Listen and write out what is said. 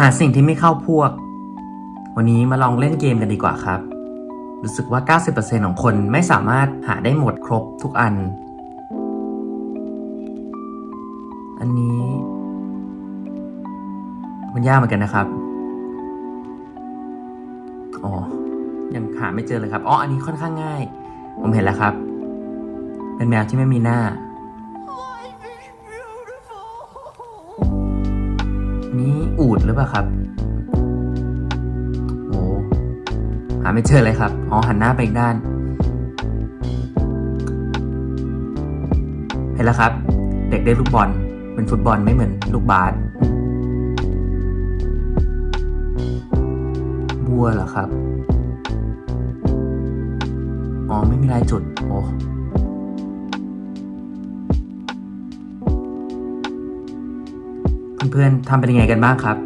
หาสิ่งที่ไม่เข้าพวก วันนี้มาลองเล่นเกมกันดีกว่าครับ รู้สึกว่า 90%ของคนไม่สามารถหาได้หมดครบทุกอัน อันนี้ มันยากเหมือนกันนะครับ อ๋อ ยังหาไม่เจอเลยครับ อ๋อ อันนี้ค่อนข้างง่าย ผมเห็นแล้วครับ เป็นแมวที่ไม่มีหน้า นี่อูดหรือเปล่าครับโอ้หาไม่เจอเลยครับ อ๋อ หันหน้าไปอีกด้าน เห็นแล้วครับ เด็กได้ลูกบอล เป็นฟุตบอลไม่เหมือนลูกบาสบัวเหรอครับ อ๋อ ไม่มีลายจุด โอ้ เพื่อนๆทำเป็นยังไงกันบ้างครับ